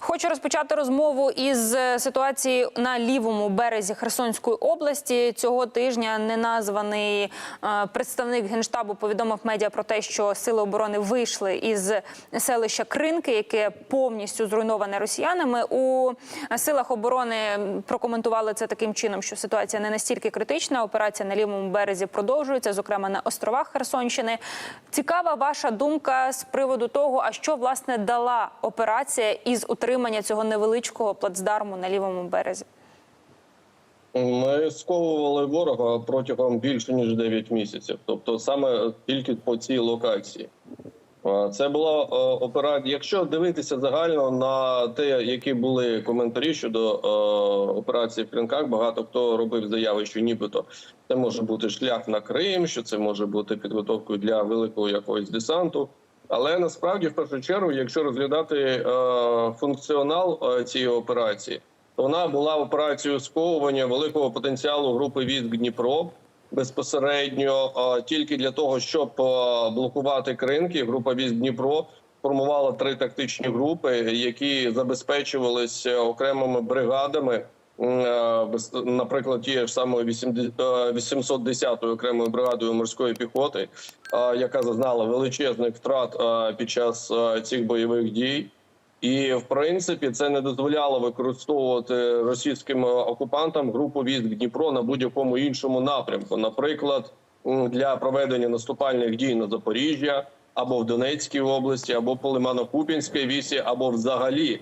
Хочу розпочати розмову із е, ситуації на лівому березі Херсонської області. Цього тижня неназваний е, представник генштабу повідомив медіа про те, що сили оборони вийшли із селища Кринки, яке повністю зруйноване росіянами. У силах оборони прокоментували це таким чином, що ситуація не настільки критична. Операція на лівому березі продовжується, зокрема на островах Херсонщини. Цікава ваша думка з приводу того, а що власне дала операція із утримання цього невеличкого плацдарму на лівому березі. Ми сковували ворога протягом більше ніж 9 місяців, тобто саме тільки по цій локації. Це була е, операція. Якщо дивитися загально на те, які були коментарі щодо е, операції в Кринках, багато хто робив заяви, що нібито це може бути шлях на Крим, що це може бути підготовкою для великого якогось десанту. Але насправді, в першу чергу, якщо розглядати е, функціонал е, цієї операції, то вона була операцією сковування великого потенціалу групи військ Дніпро безпосередньо е, тільки для того, щоб блокувати кринки. Група військ Дніпро формувала три тактичні групи, які забезпечувалися окремими бригадами. Е, Наприклад, тією ж самою 80 е, 810-ю окремою бригадою морської піхоти, е, яка зазнала величезних втрат під час цих бойових дій. І в принципі це не дозволяло використовувати російським окупантам групу військ Дніпро на будь-якому іншому напрямку, наприклад, для проведення наступальних дій на Запоріжжя або в Донецькій області, або по Лимано-Купінській вісі, або взагалі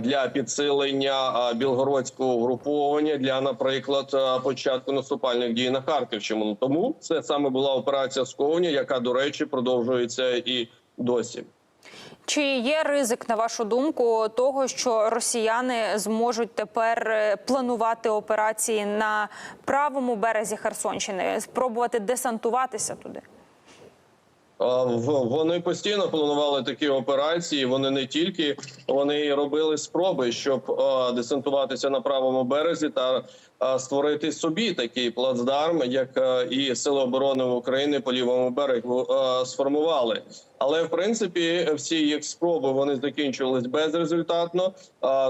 для підсилення білгородського угруповання для, наприклад, початку наступальних дій на Харківщину. Тому це саме була операція сковання, яка до речі продовжується і досі. Чи є ризик, на вашу думку, того, що росіяни зможуть тепер е, планувати операції на правому березі Херсонщини, спробувати десантуватися туди? Вони постійно планували такі операції. Вони не тільки вони робили спроби, щоб десантуватися на правому березі та створити собі такий плацдарм, як і сили оборони України по лівому берегу сформували. Але в принципі всі їх спроби вони закінчувались безрезультатно,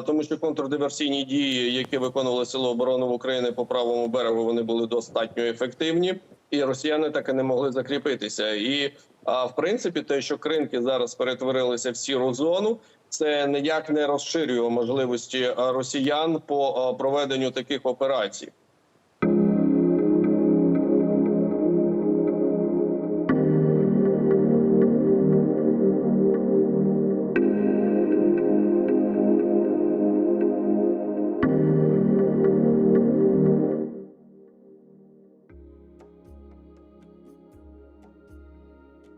тому що контрдиверсійні дії, які виконували сили оборони України по правому берегу, вони були достатньо ефективні, і росіяни так і не могли закріпитися. І а в принципі, те, що кринки зараз перетворилися в сіру зону, це ніяк не розширює можливості росіян по проведенню таких операцій.